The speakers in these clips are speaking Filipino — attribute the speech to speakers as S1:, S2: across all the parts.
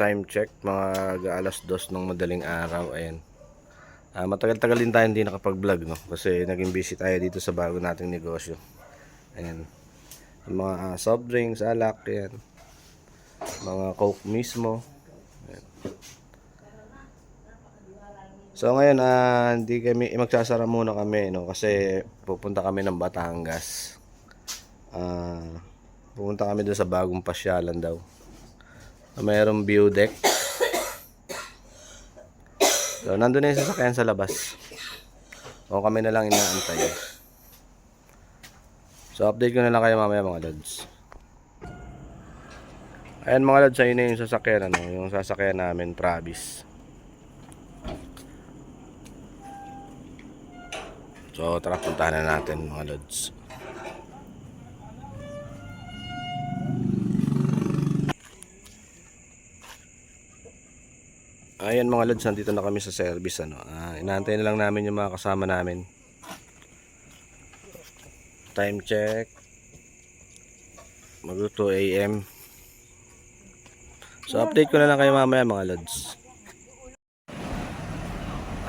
S1: time check, mga alas dos ng madaling araw. Ayan. Ah, matagal-tagal din tayo hindi nakapag-vlog, no? Kasi naging busy tayo dito sa bago nating negosyo. Ayan. Yung mga ah, soft drinks, alak, ayan. Mga coke mismo. Ayan. So ngayon, ah, hindi kami, magsasara muna kami, no? Kasi pupunta kami ng Batangas. Ah, pupunta kami doon sa bagong pasyalan daw. Mayroong view deck. So, nandun na yung sasakyan sa labas. O kami na lang inaantay. So, update ko na lang kayo mamaya mga lods. Ayan mga lods, ayun na yung sasakyan, ano, yung sasakyan namin, Travis. So, tara, puntahan na natin mga lods. Ayan mga lods, nandito na kami sa service. Ano. Ah, inaantay na lang namin yung mga kasama namin. Time check. Mag 2 a.m. So update ko na lang kayo mamaya mga lods.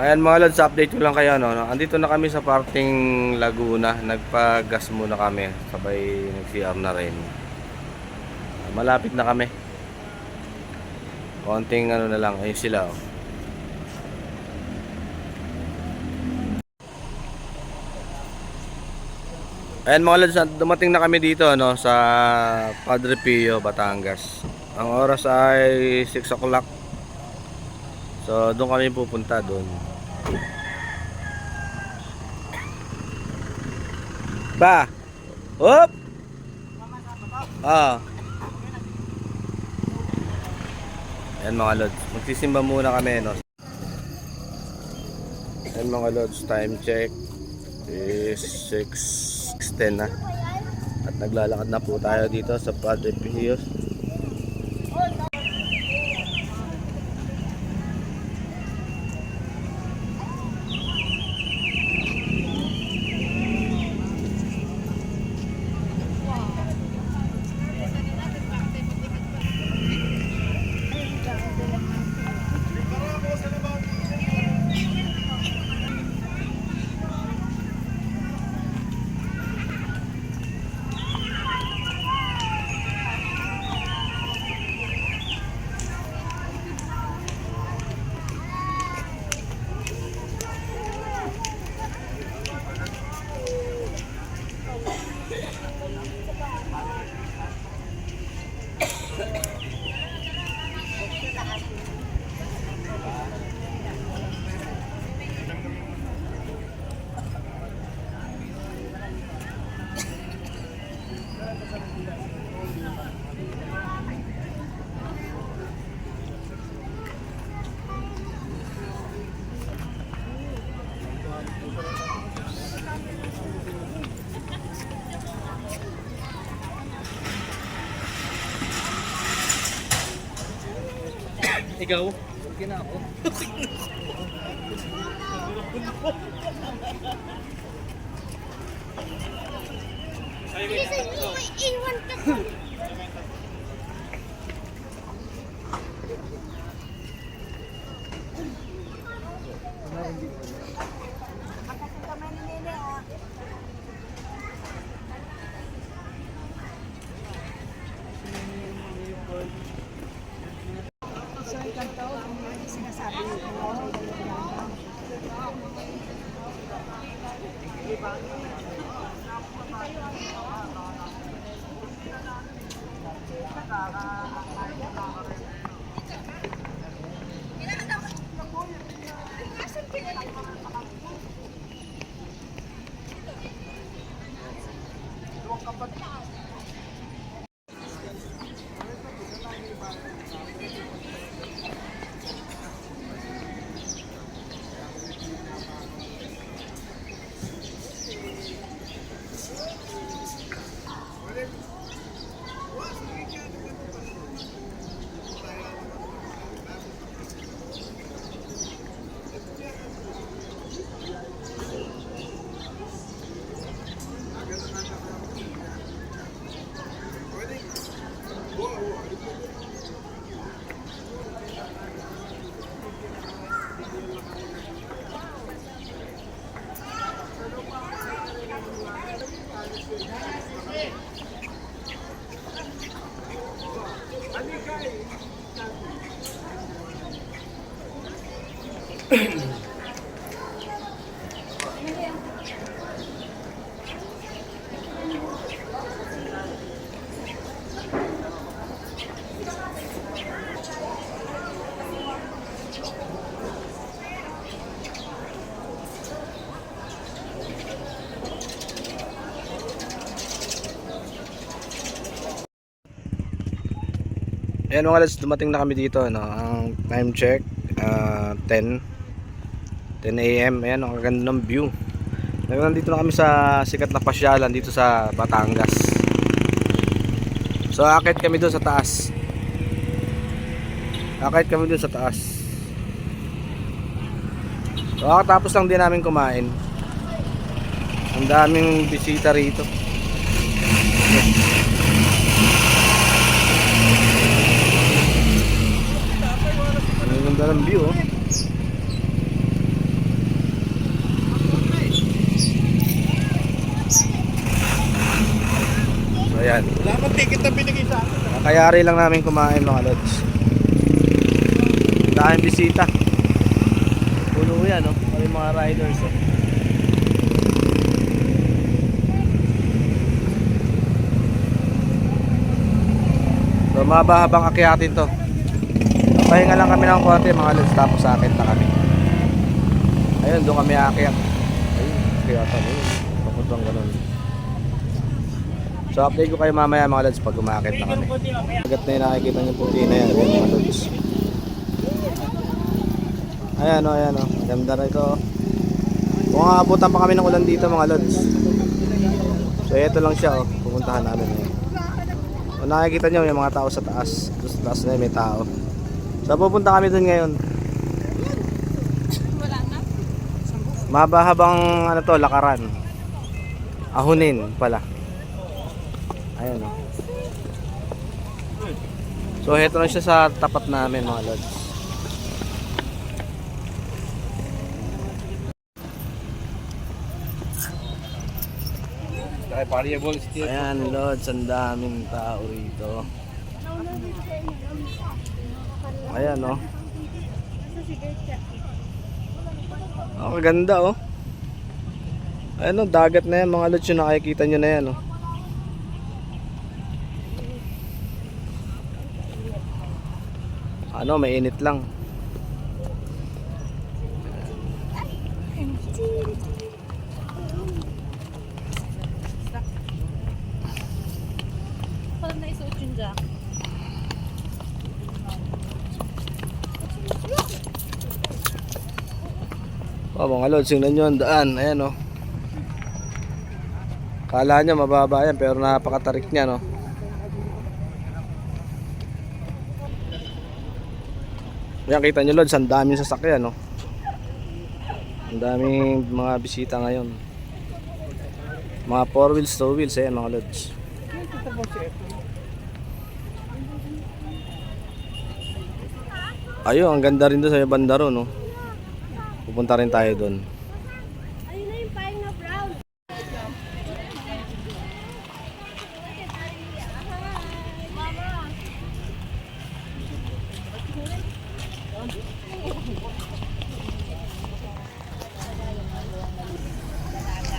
S1: Ayan mga lods, update ko lang kayo. No? Andito na kami sa parting Laguna. Nagpa-gas muna kami. Sabay nag-CR na rin. Malapit na kami. Konting ano na lang, ayun sila oh. Ayan mga lads, dumating na kami dito no, sa Padre Pio, Batangas. Ang oras ay 6 o'clock. So, doon kami pupunta doon. Ba! Hop! Ah. Ayan mga lods. Magsisimba muna kami, no? Ayan mga lods, time check is 6.10 na. At naglalakad na po tayo dito sa Padre Pios.
S2: Ikaw? Okay na ako.
S3: Listen, may iwan ka pa. Thank you.
S1: Ayan mga lads, dumating na kami dito. Ano, ang time check, ah, 10. 10 a.m. Ayan, ang ganda ng view. Ngayon, nandito na kami sa sikat na pasyalan dito sa Batangas. So, akit kami doon sa taas. Akit kami doon sa taas. So, kakatapos lang din namin kumain. Ang daming bisita rito. Ganda ng view, oh. So, ayan.
S2: Wala kang ticket na binigay sa akin.
S1: Kakayari lang namin kumain mga lods. Daming bisita. Puno yan, no? Kami mga riders, oh. So, mahaba-habang akyatin to. Pahinga lang kami ng konti mga lods, tapos sa akin na kami. Ayun, doon kami aakyat. Ayun, mo yun. Papuntang ganun. So, update ko kayo mamaya mga lods pag umakit na kami. Agad na yung nakikita niyo puti na yan, mga lods. Ayan o, ayan o. Ganda na ito. oh. Kung aabutan pa kami ng ulan dito mga lods. So, ito lang siya o. Pupuntahan namin. Ayan. Kung nakikita niyo yung mga tao sa taas. Doon sa taas na may tao. So, pupunta kami doon ngayon. Mahaba habang ano to, lakaran. Ahunin pala. Ayun oh. So heto na siya sa tapat namin mga lods. Ayan lods, ang daming tao rito. Ayan oh. Oh, kaganda oh. Ayan oh, dagat na yan mga lods yung nakikita nyo na yan oh. Ano, mainit lang.
S3: Parang naisuot yung jacket.
S1: Oh, mga lods, tingnan nyo ang daan. Ayan, oh. Kala nyo mababa yan, pero napakatarik niya, no? Yan, kita nyo, lods, ang daming sasakyan, no? Ang daming mga bisita ngayon. Mga 4 wheels, 2 wheels, ayan, mga lods. Ayun, ang ganda rin doon sa banda ron, no? Pupunta rin tayo doon.
S3: Ayun na yung paing na brown.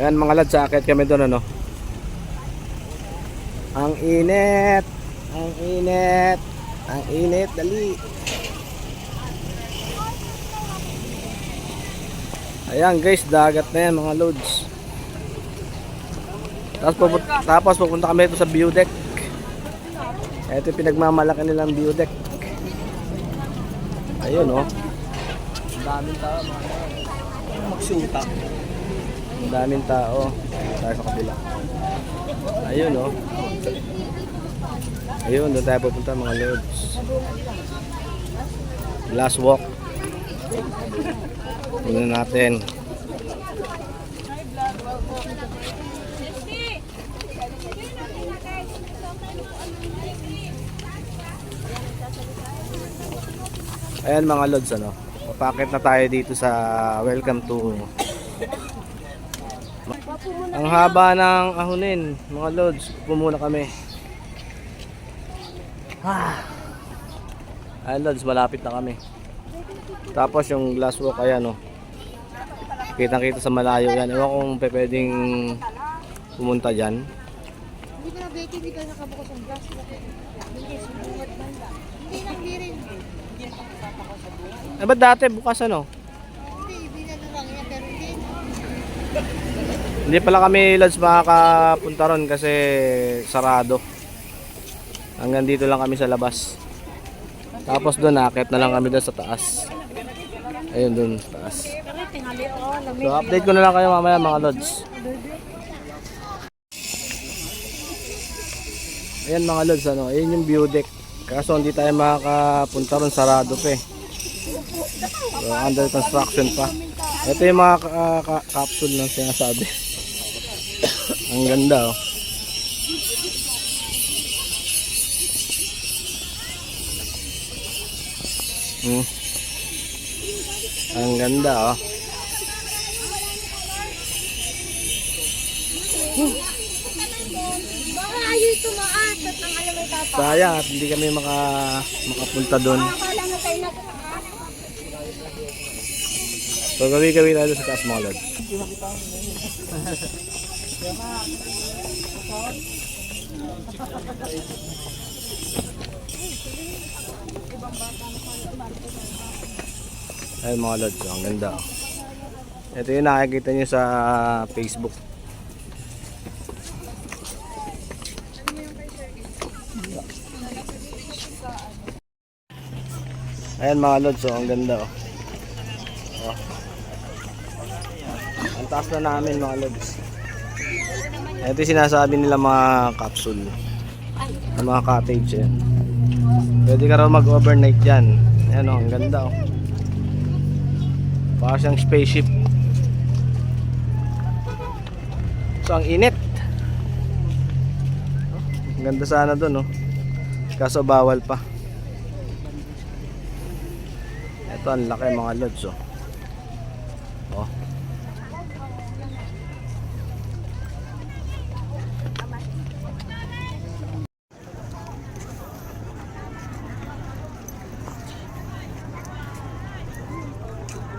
S1: Ayan mga lads, sakit kami doon ano. Ang init. Ang init. Ang init, dali. Ayan guys, dagat na yan mga loads. Tapos pupunta, tapos pupunta kami dito sa view deck. Ito yung pinagmamalaki nilang view deck. Ayun oh. Ang daming tao mga
S2: Magsuta.
S1: Ang daming tao. Tayo sa kabila. Ayun oh. Ayun, doon tayo pupunta mga lords. Last walk. Tingnan natin. Ayan mga lods ano. Papakit na tayo dito sa welcome to ang haba ng ahunin, mga lods. Upo muna kami. Ah. Ay lods, malapit na kami. Tapos yung glass walk, ayan oh. Kitang kita sa malayo yan. Ewan kung pe- pwedeng pumunta dyan.
S3: Hindi ba na Becky, hindi ka nakabukas ang glass? Lang. Hindi hindi rin.
S1: Eh ba't dati bukas ano?
S3: Hindi, na lang yan, pero hindi.
S1: Hindi pala kami lads makakapunta ron kasi sarado. Hanggang dito lang kami sa labas. Tapos doon nakit na lang kami doon sa taas. Ayun sa taas. So update ko na lang kayo mamaya mga lods. Ayan mga lods ano, ayun yung view deck. Kaso hindi tayo makakapunta ron sarado pa eh. So, under construction pa. Ito yung mga ka- ka- capsule ng sinasabi. Ang ganda oh. Hmm. Ang ganda oh.
S3: Baka ayaw tumaas at alam tapa.
S1: Sayang at hindi kami maka, makapunta doon.
S3: Akala na tayo na
S1: tayo sa taas mga lods. Ayun mga lods, ang ganda. Ito yung nakikita nyo sa Facebook. Ayan mga lods, oh, ang ganda oh. Oh. Ang taas na namin mga lods. Ito yung sinasabi nila mga capsule. Mga cottage yan. Pwede ka raw mag-overnight dyan. Ayan oh, ang ganda oh. Para siyang spaceship. So ang init. Ang ganda sana dun oh. Kaso bawal pa. Ito ang laki mga lods. Oh.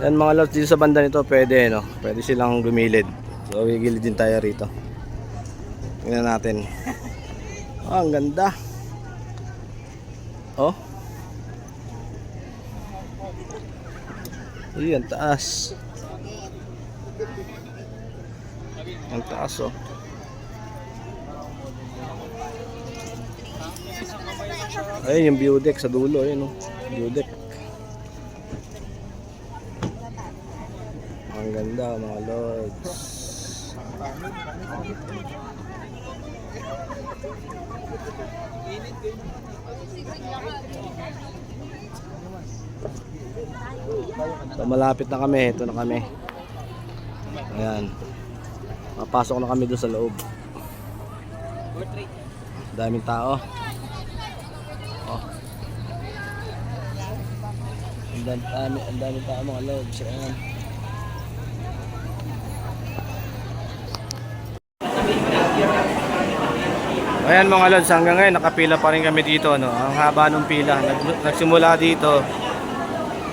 S1: Yan mga lods dito sa banda nito pwede no. Pwede silang gumilid. So gigilid din tayo rito. Tingnan natin. Oh, ang ganda. Oh. Uy, ang taas. Ang taas oh. Ayun yung view deck sa dulo, ayun oh. View deck. Ganda mga lords. So malapit na kami, ito na kami. Ayan. Papasok na kami doon sa loob. Daming tao. Oh. Ang dami, ang daming tao mga lords. Ayan. Ayan mga lods, hanggang ngayon nakapila pa rin kami dito. No? Ang haba ng pila. Nag- nagsimula dito.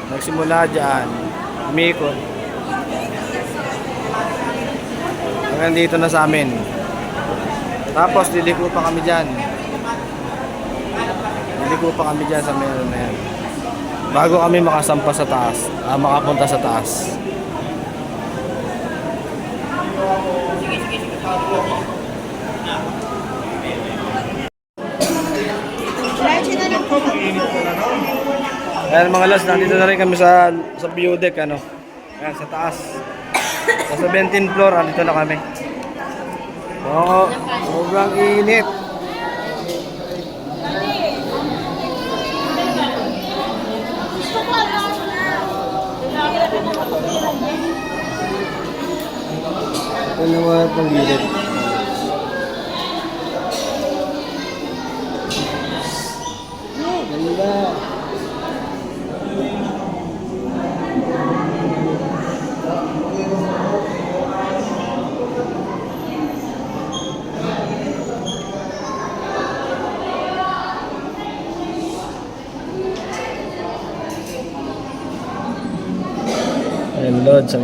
S1: Nagsimula dyan. Umikot. Hanggang dito na sa amin. Tapos liliko pa kami dyan. Liliko pa kami dyan sa meron na yan. Bago kami makasampa sa taas. Ah, makapunta sa taas. Ayan mga lods, nandito na rin kami sa sa view deck ano. Ayan sa taas. Sa 17th floor, andito na kami. Oo, sobrang init. Ito naman itong gilid. Ganda. Ayan, Lods,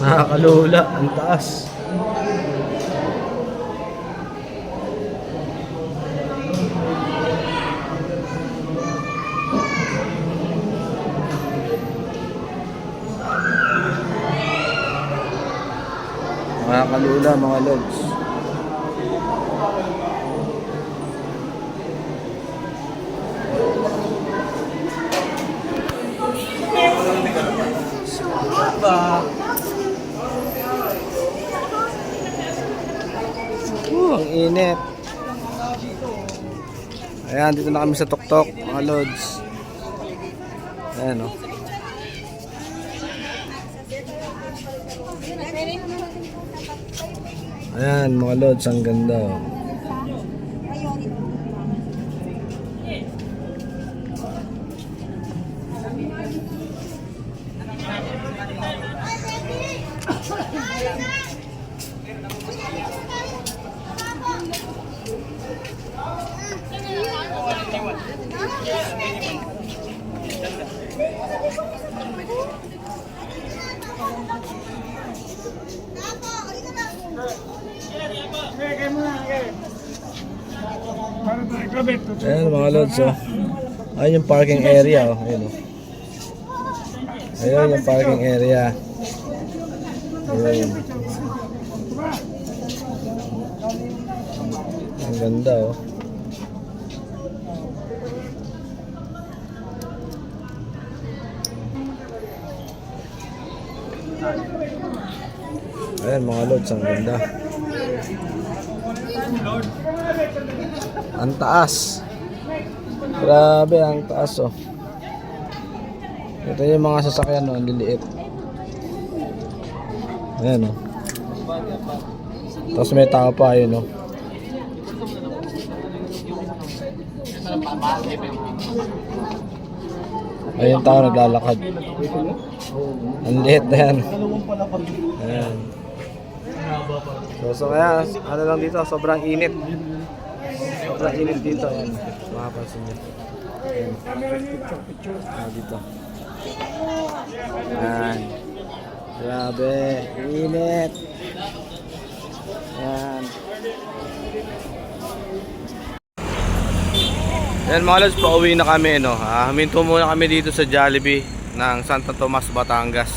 S1: Nakakalula, ang taas. Nakakalula mga lods. Uh, ang init. Ayan, dito na kami sa tuktok, mga lods. Ayan, oh. Ayan, mga lods, ang ganda. oh. Ayan, mga lods, oh. Ayan yung parking area, oh. Ayan, oh. Ayan yung parking area. Ayan. Ang ganda, oh. Ayan mga lods, ang ganda. Ang taas. Grabe, ang taas oh. Ito yung mga sasakyan no, ang liliit. Ayan oh. Tapos may tao pa yun oh. Ayun tao naglalakad. Ang liit na yan. Ayan. So, so kaya, ano lang dito, sobrang init. Sobrang init dito. Ayan, makapansin nyo. Ayan. Ah, dito. Ayan. Grabe, init. Ayan. Ayan mga lods, pauwi na kami no. Ah, huminto muna kami dito sa Jollibee ng Santa Tomas, Batangas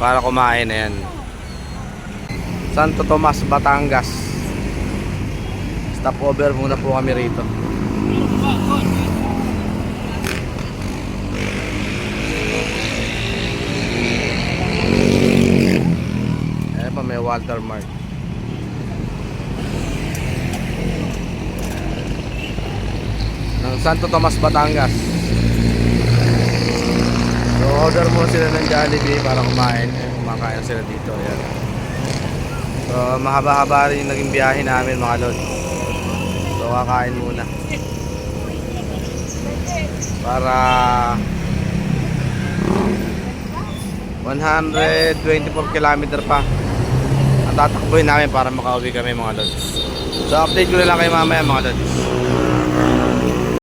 S1: para kumain ayan. Santo Tomas, Batangas. Stopover muna po kami rito. Ayan pa may Walter Mart. ng Santo Tomas, Batangas. So, order mo sila ng Jollibee para kumain. Eh, kumakain sila dito. Ayan. So, mahaba-haba rin yung naging biyahe namin mga lod. So, kakain muna. Para 124 kilometer pa ang tatakbuhin namin para makauwi kami mga lods. So, update ko na lang kayo mamaya mga lods.